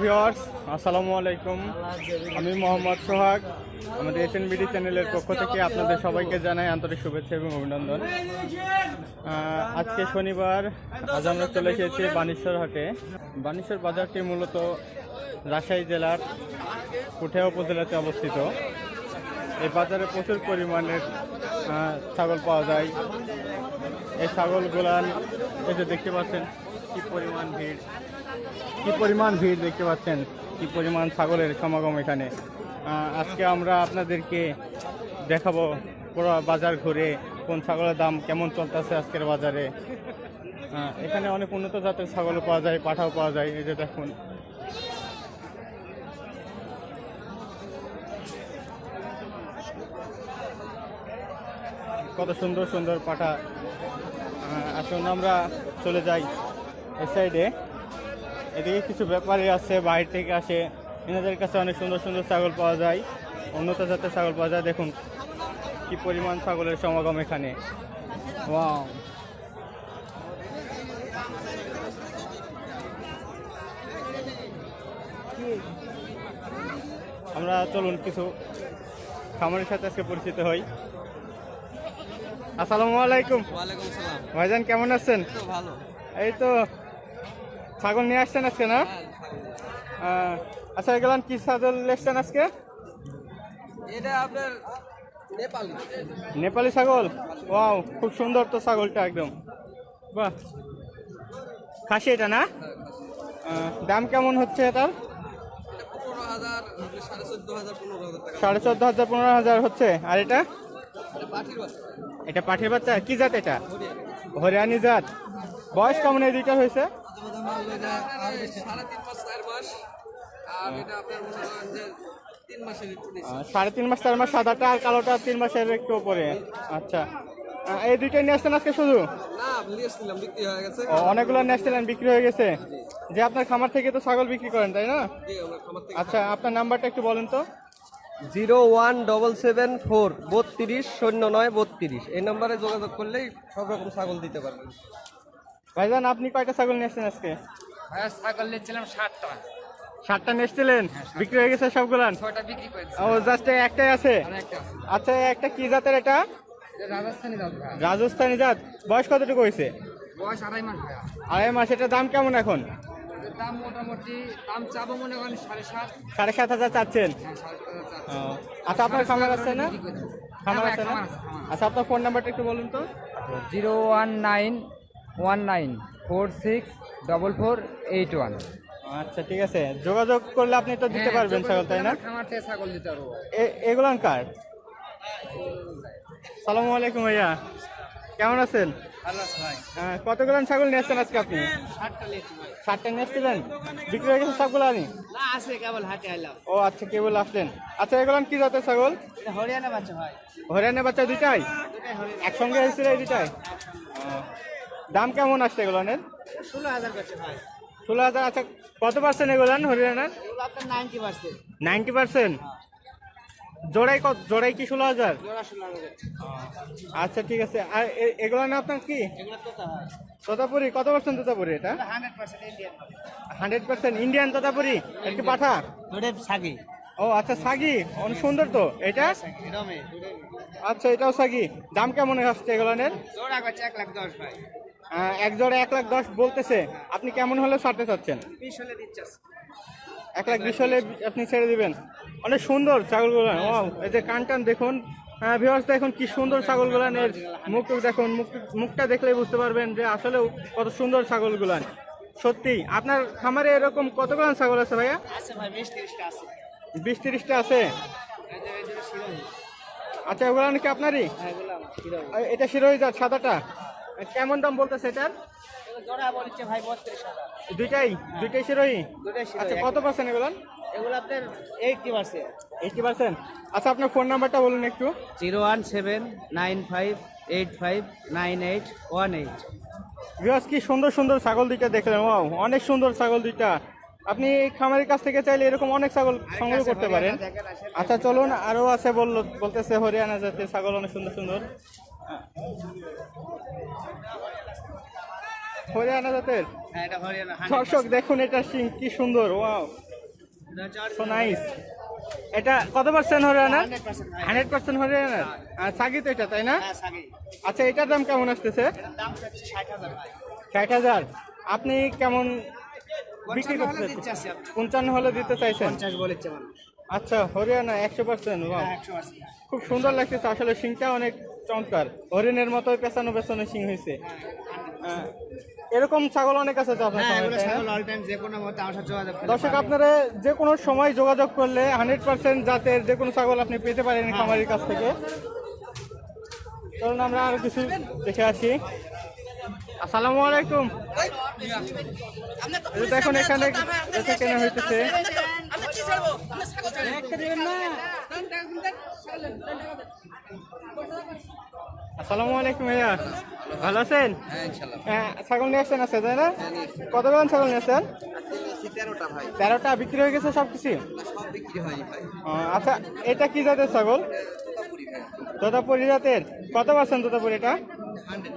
Viewers আসসালামু আলাইকুম। আমি মোহাম্মদ সোহাগ। আমাদের এসএন বিডি চ্যানেলের পক্ষ থেকে আপনাদের সবাইকে জানাই আন্তরিক শুভেচ্ছা এবং অভিনন্দন। আজকে শনিবার, আজ আমরা চলে এসেছি বানেশ্বর হাটে। বানেশ্বর বাজারটি মূলত রাজশাহী জেলার কুঠিয়া উপজেলাতে অবস্থিত। এই বাজারে প্রচুর পরিমাণের ছাগল পাওয়া যায়। এই ছাগলগুলান এই যে দেখতে পাচ্ছেন, কি পরিমাণ ভিড়। কি পরিমাণ ভিড় দেখতে পাচ্ছেন? কি পরিমাণ ছাগলের সমাগম এখানে? আজকে আমরা আপনাদেরকে দেখাবো পুরো বাজার ঘুরে কোন ছাগলের দাম কেমন চলতেছে আজকের বাজারে। এখানে অনেক উন্নত জাতের ছাগলও পাওয়া যায়, পাঠাও পাওয়া যায়, এই যে দেখুন। কত সুন্দর সুন্দর পাঠা। আসুন আমরা চলে যাই এই সাইডে এদিকে কিছু ব্যাপারী আছে বাইরে থেকে আসে। এনাদের কাছে অনেক সুন্দর সুন্দর ছাগল পাওয়া যায়। উন্নত জাতের ছাগল পাওয়া যায়। দেখুন কি পরিমাণ ছাগলের সমাগম এখানে। ওয়াও আমরা চলুন কিছু খামারের সাথে আজকে পরিচিত হই। আসসালামু আলাইকুম। ভাইজান কেমন আছেন? ভালো। এই তো ছাগল নিয়ে আসছেন আজকে না? আচ্ছা এগুলান কি ছাগল এসছেন আজকে? এটা আপনার নেপালি। নেপালি ছাগল? ওয়াও খুব সুন্দর তো ছাগলটা একদম। বাহ। খাসি এটা না? দাম কেমন হচ্ছে এটার? এটা সাড়ে চোদ্দ হাজার পনেরো হাজার হচ্ছে। আর এটা? এটা পাঠির বাচ্চা। কি জাত এটা? হরিয়ানি জাত। বয়স কেমন এই দুইটা হয়েছে? সাড়ে তিন মাস চার মাস আর এটা আপনার মনে করেন যে তিন মাসের একটু সাড়ে তিন মাস চার মাস সাদাটা আর কালোটা তিন মাসের একটু উপরে। আচ্ছা। এই দুইটাই নিয়ে আসছেন আজকে শুধু? না নিয়ে এসেছিলাম বিক্রি হয়ে গেছে। অনেকগুলো ন্যাশনাল বিক্রি হয়ে গেছে। যে আপনার খামার থেকে তো ছাগল বিক্রি করেন তাই না? জি আমরা খামার থেকে আচ্ছা আপনার নাম্বারটা একটু বলেন তো। Zero one double seven four বত্রিশ শূন্য নয় বত্রিশ। এই নম্বরে যোগাযোগ করলেই সব রকম ছাগল দিতে পারবেন। ভাইজান আপনি কয়টা ছাগল নিয়েছেন আজকে? ভাইয়া ছাগল নিয়েছিলাম ষাটটা ষাটটা নিয়ে বিক্রি হয়ে গেছে সবগুলান ছয়টা বিক্রি করেছি। ও জাস্ট একটাই আছে? আচ্ছা একটা কি জাতের এটা? এটা রাজস্থানি জাত বয়স কতটুকু হয়েছে? বয়স আড়াই মাস ভাইয়া। আড়াই মাস এটার দাম কেমন এখন? দাম মোটামুটি দাম চাবো মনে করেন সাড়ে সাত। হাজার চাচ্ছেন? হ্যাঁ। আচ্ছা আপনার খামার আছে না। খামার হ্যাঁ আছে না? খামার আছে, আছে। আচ্ছা আপনার ফোন নাম্বারটা একটু বলুন তো। Zero one nine one nine four six double four eight one. আচ্ছা ঠিক আছে। যোগাযোগ করলে আপনি তো দিতে পারবেন ছাগল তাই না? থেকে ছাগল দিতে পারব। এ- এগুলান কার? সালামু আলাইকুম ভাইয়া। কেমন আছেন? ভালো ভাই। ছাগল নিয়ে আসছেন আজকে আপনি? ষাটটা নিয়ে এসছিলেন বিক্রি হয়ে গেছে সবগুলো আইলাম। ও আচ্ছা কেবল আসলেন। আচ্ছা এগুলান কি জাতের ছাগল? হরিয়ানা বাচ্চা ভাই। হরিয়ানা বাচ্চা দুইটাই? দুটাই একসঙ্গে হয়েছিল এই দুইটাই? ও, দাম কেমন আসছে এগুলানের ষোলো হাজার কাছে ভাই ষোলো হাজার আচ্ছা কত পার্সেন্ট এগুলান হরিয়ানার এগুলো আপনার নাইনটি পার্সেন্ট নাইনটি পার্সেন্ট? জোড়াই কত জোড়াই কি ষোলো হাজার? আচ্ছা ঠিক আছে। আর এগুলো না আপনার কি? এগুলো হয়। তোতাপুরি কত পার্সেন্ট তোতাপুরি এটা? Hundred percent Indian Totapuri? একটু পাঠা? সাগি। ও আচ্ছা সাগি। অনেক সুন্দর তো এটা? আচ্ছা এটাও সাগি। দাম কেমন আসছে এগুলোনের করছে এক লাখ দশ ভাই। এক জোড়া এক লাখ দশ বলতেছে। আপনি কেমন হলে ছাড়তে চাচ্ছেন? এক লাখ বিশ হলে আপনি ছেড়ে দিবেন। অনেক সুন্দর ছাগলগুলো। ও এই যে কান টান দেখুন। হ্যাঁ ভিওয়ার্স দেখুন কি সুন্দর ছাগলগুলানের মুখ দেখুন মুখ মুখটা দেখলেই বুঝতে পারবেন যে আসলেও কত সুন্দর ছাগলগুলান। সত্যি আপনার খামারে এরকম কতগুলো ছাগল আছে ভাইয়া? বিশ তিরিশটা আছে। আচ্ছা ওগুলো নাকি আপনারই? এটা শিরোই সাদাটা? কেমন দাম বলতেছে এটার? জোড়া বলছে ভাই বত্রিশ দুইটাই? দুইটাই শিরোই দুটাই আচ্ছা কত পার্সেন্ট এগুলো? এগুলো আপনার এইটটি পার্সেন্ট এইটি পার্সেন্ট আচ্ছা আপনার ফোন নাম্বারটা বলুন একটু। Zero one seven nine five eight five nine eight one eight. Because কি সুন্দর সুন্দর ছাগল দুইটা দেখলেন। ওয়াও অনেক সুন্দর ছাগল দুইটা। আপনি খামারের কাছ থেকে চাইলে এরকম অনেক ছাগল সংগ্রহ করতে পারেন। আচ্ছা চলুন আরও আছে বলল বলতেছে হরিয়ানা জাতের ছাগল অনেক সুন্দর সুন্দর। হরিয়ানা জাতের? হ্যাঁ দর্শক দেখুন এটা সিং কি সুন্দর ওয়াও। সো নাইস এটা কত percent Haryana? Hundred percent Haryana? আর সাগি তো এটা তাই না? আচ্ছা এটার দাম কেমন আসতেছে? ষাট হাজার আপনি কেমন বিক্রি করতে পঞ্চান্ন হলে দিতে চাইছেন? আচ্ছা হরিয়ানা একশো পার্সেন্ট খুব সুন্দর লাগতেছে আসলে সিংটা অনেক চমৎকার হরিণের মতো পেছানো পেছানো শিং হয়েছে এরকম ছাগল অনেক আছে তো আপনার দর্শক আপনারা যে কোনো সময় যোগাযোগ করলে হান্ড্রেড পার্সেন্ট জাতের যে কোনো ছাগল আপনি পেতে পারেন খামারির কাছ থেকে চলুন আমরা আরও কিছু দেখে আসি আসসালামু আলাইকুম দেখুন এখানে বেচা কেনা হইতেছে আসসালামু আলাইকুম ভাইয়া। ভালো আছেন? হ্যাঁ হ্যাঁ, ছাগল নিয়ে আসছেন আছে তাই না? কত গ্রাম ছাগল নিয়ে আসছেন? তেরোটা বিক্রি হয়ে গেছে সব কিছু আচ্ছা এটা কি জাতের ছাগল? তোতাপুরি জাতের। কত পার্সেন্ট তোতাপুরি এটা? Hundred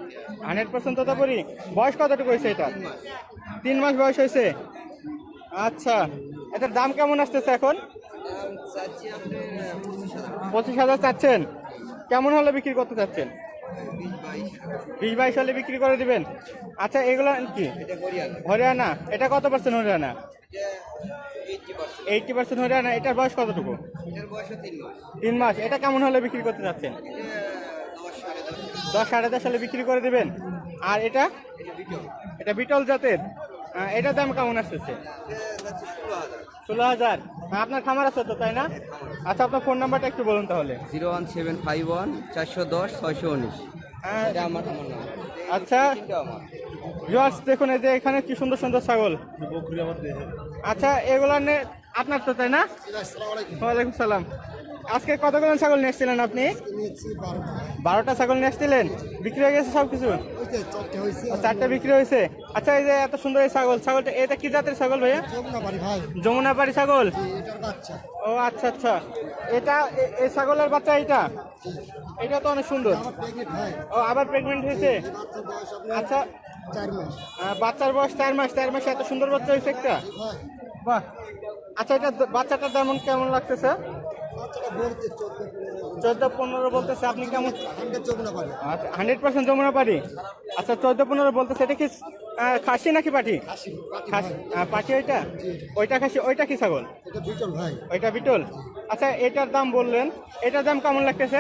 hundred percent Totapuri. বয়স কতটুকু হয়েছে এটা? তিন মাস। বয়স হয়েছে? আচ্ছা এটার দাম কেমন আসতেছে এখন? পঁচিশ হাজার চাচ্ছেন? কেমন হলে বিক্রি করতে চাচ্ছেন? বিশ বাইশ হলে বিক্রি করে দিবেন? আচ্ছা এগুলো কি? হরিয়ানা। এটা কত পার্সেন্ট হরিয়ানা? এটা এইটটি পার্সেন্ট হরিয়ানা। এটার বয়স কতটুকু? তিন মাস। এটা কেমন হলে বিক্রি করতে চাচ্ছেন? দশ সাড়ে দশ হলে বিক্রি করে দিবেন? আর এটা? এটা বিটল জাতের। এটার দাম কেমন আসতেছে? ষোলো হাজার। আপনার খামার আছে তো, তাই না? আচ্ছা আপনার ফোন নাম্বারটা একটু বলুন তাহলে। Zero one seven five one চারশো দশ ছয়শো উনিশ। আহ, এটা আমার আমার নাম। আচ্ছা। এটা দেখুন এই যে এখানে কি সুন্দর সুন্দর ছাগল। আচ্ছা এগুলো নে আপনার তো তাই না? ওয়ালাইকুম সালাম। আজকে কতগুলো ছাগল নিয়ে এসেছিলেন আপনি? বারোটা। ছাগল নিয়ে এসেছিলেন? বিক্রি হয়ে গেছে সব কিছু? চারটে বিক্রি হয়েছে? আচ্ছা এই যে এত সুন্দর এই ছাগল ছাগলটা এটা কি জাতের ছাগল ভাইয়া? যমুনা পাড়ি ছাগল? ও আচ্ছা আচ্ছা। এটা এই ছাগলের বাচ্চা এটা এটা তো অনেক সুন্দর। ও আবার প্রেগনেন্ট হয়েছে? আচ্ছা। বাচ্চার বয়স চার মাস। চার মাসে এত সুন্দর বাচ্চা হয়েছে একটা? বাহ। আচ্ছা এটা বাচ্চাটার তেমন কেমন লাগতেছে? চোদ্দ পনেরো বলতেছে আপনি কেমন? আচ্ছা হান্ড্রেড পার্সেন্ট যমুনা পারি আচ্ছা চোদ্দ পনেরো বলতেছে এটা কি খাসি নাকি পাঠি পাটি ওইটা? ওইটা খাসি ওইটা কি ছাগল? ওইটা বিটল? আচ্ছা এটার দাম বললেন। এটার দাম কেমন লাগতেছে?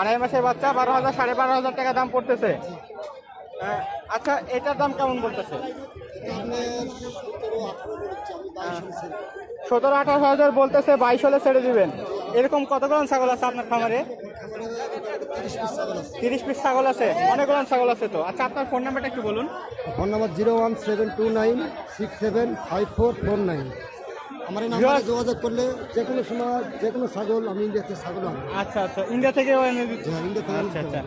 আড়াই মাসের বাচ্চা বারো হাজার সাড়ে বারো হাজার টাকা দাম পড়তেছে। আচ্ছা এটার দাম কেমন বলতেছে? সতেরো আঠারো হাজার বলতেছে বাইশ হলে ছেড়ে দিবেন। এরকম কতগুলো ছাগল আছে আপনার খামারে? তিরিশ পিস ছাগল আছে অনেকগুলো ছাগল আছে তো। আচ্ছা আপনার ফোন নাম্বারটা একটু বলুন। Phone number zero one seven two nine six seven five four four nine. আমার এই নাম্বারে যোগাযোগ করলে যে কোনো সময় যে কোনো ছাগল আমি ইন্ডিয়াতে ছাগল আনব। আচ্ছা আচ্ছা। ইন্ডিয়া থেকে এনে দিচ্ছি। হ্যাঁ, ইন্ডিয়া থেকে আচ্ছা আচ্ছা।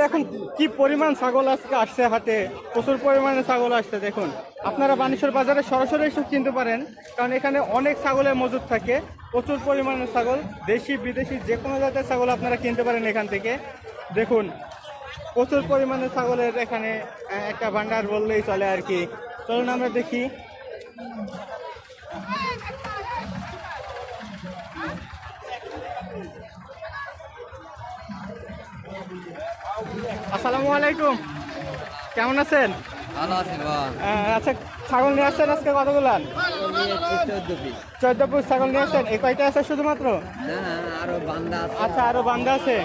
দেখুন কি পরিমাণ ছাগল আজকে আসছে হাতে, প্রচুর পরিমাণে ছাগল আসছে, দেখুন। আপনারা বানেশ্বর বাজারে সরাসরি এসে কিনতে পারেন, কারণ এখানে অনেক ছাগলের মজুদ থাকে, প্রচুর পরিমাণে ছাগল, দেশি, বিদেশি যে কোনো জাতের ছাগল আপনারা কিনতে পারেন এখান থেকে। দেখুন, প্রচুর পরিমাণে ছাগলের এখানে একটা ভান্ডার বললেই চলে আর কি। চলুন আমরা দেখি। আসসালামু আলাইকুম। কেমন আছেন? আছে আচ্ছা ছাগল নিয়ে আসছেন আজকে কতগুলান চোদ্দ পিস ছাগল নিয়ে আসছেন। এই কয়টা আছে শুধুমাত্র? হ্যাঁ আরও বান্দা আছে। আচ্ছা আছে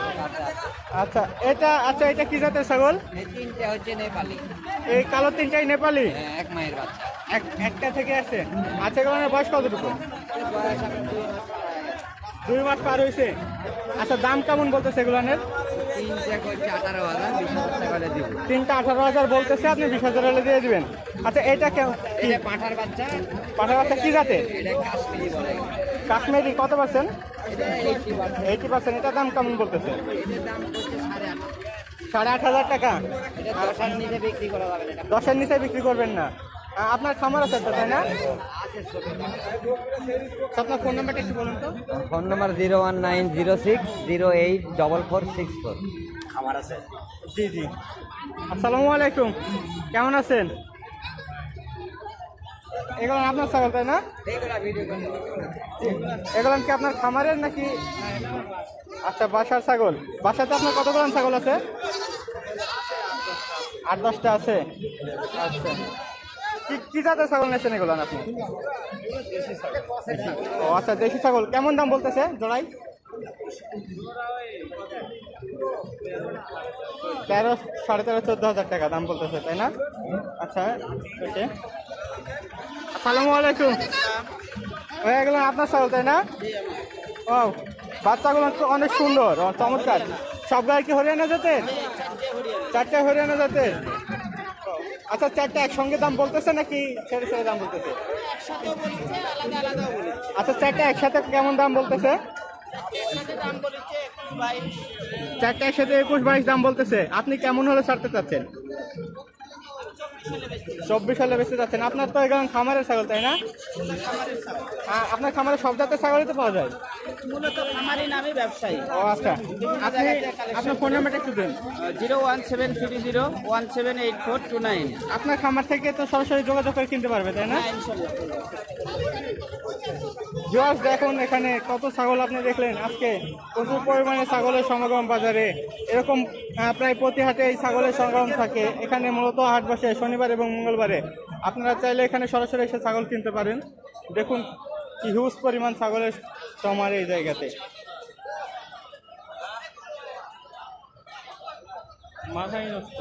আচ্ছা এটা আচ্ছা এটা কি জাতের ছাগল? এই তিনটে হচ্ছে নেপালি এই কালো তিনটাই নেপালি? এক মায়ের বাচ্চা একটা থেকে আসছে আচ্ছা বয়স কতটুকু? দুই মাস পার হয়েছে আচ্ছা দাম কেমন বলতেছে এগুলানের তিনটে আঠারো হাজার বলতেছে আপনি বিশ হাজার হলে দিয়ে দিবেন। আচ্ছা এটা কেমন এটা পাঁঠার বাচ্চা। পাঠা বাচ্চা কি এটা কাশ্মীরি কত পার্সেন্ট? এটা এইটি পার্সেন্ট এটার দাম কেমন বলতেছে? সাড়ে আট। হাজার টাকা। এটা দশার নিচে বিক্রি এটা করবেন না। আপনার খামার আছে তো তাই না? আছে আপনার ফোন নাম্বারটা একটু বলুন তো। Phone number zero one nine zero six zero eight double four six four. জি জি। আসসালামু আলাইকুম। কেমন আছেন? এগুলো আপনার ছাগল তাই না? এগুলো কি আপনার খামারের নাকি? আচ্ছা বাসার ছাগল। বাসাতে আপনার কতগুলো ছাগল আছে? আট দশটা আছে। আচ্ছা। কি কি জাতের ছাগল নিয়েছেন এগুলো আপনি? ও আচ্ছা দেশি ছাগল। কেমন দাম বলতেছে, জোড়াই? তেরো, সাড়ে তেরো, চোদ্দ হাজার টাকা দাম বলতেছে, তাই না? আচ্ছা ওকে। আসসালামু আলাইকুম। হয়ে গেলেন আপনার ছাগল, তাই না? ও বাচ্চাগুলো তো অনেক সুন্দর চমৎকার। সব গায়ে কি হরিয়ানা যেতে চারটে হরিয়ানা যেতে আচ্ছা চারটা একসঙ্গে দাম বলতেছে নাকি ছেড়ে ছেড়ে দাম বলতেছে? আচ্ছা চারটা একসাথে কেমন দাম বলতেছে? চারটা একসাথে একুশ বাইশ দাম বলতেছে। আপনি কেমন হলে ছাড়তে চাচ্ছেন? চব্বিশ সালে বেঁচে যাচ্ছেন। আপনার তো এখন খামারের ছাগল তাই না? হ্যাঁ, আপনার খামারে সব জাতের ছাগলই তো পাওয়া যায়? মূলত খামারি নামে ব্যবসায়ী। ও আচ্ছা। আপনি আপনার ফোন নাম্বারটা একটু দেন। Zero one seven three zero one seven eight four two nine. আপনার খামার থেকে তো সরাসরি যোগাযোগ করে কিনতে পারবে তাই না? জোয়াস দেখুন এখানে কত ছাগল আপনি দেখলেন। আজকে প্রচুর পরিমাণে ছাগলের সমাগম বাজারে। এরকম প্রায় প্রতি হাটে এই ছাগলের সমাগম থাকে। এখানে মূলত হাট বসে শনিবার এবং মঙ্গলবারে। আপনারা চাইলে এখানে সরাসরি এসে ছাগল কিনতে পারেন। দেখুন কি হিউজ পরিমাণ ছাগলের সমার এই জায়গাতে। মাথায় নষ্ট।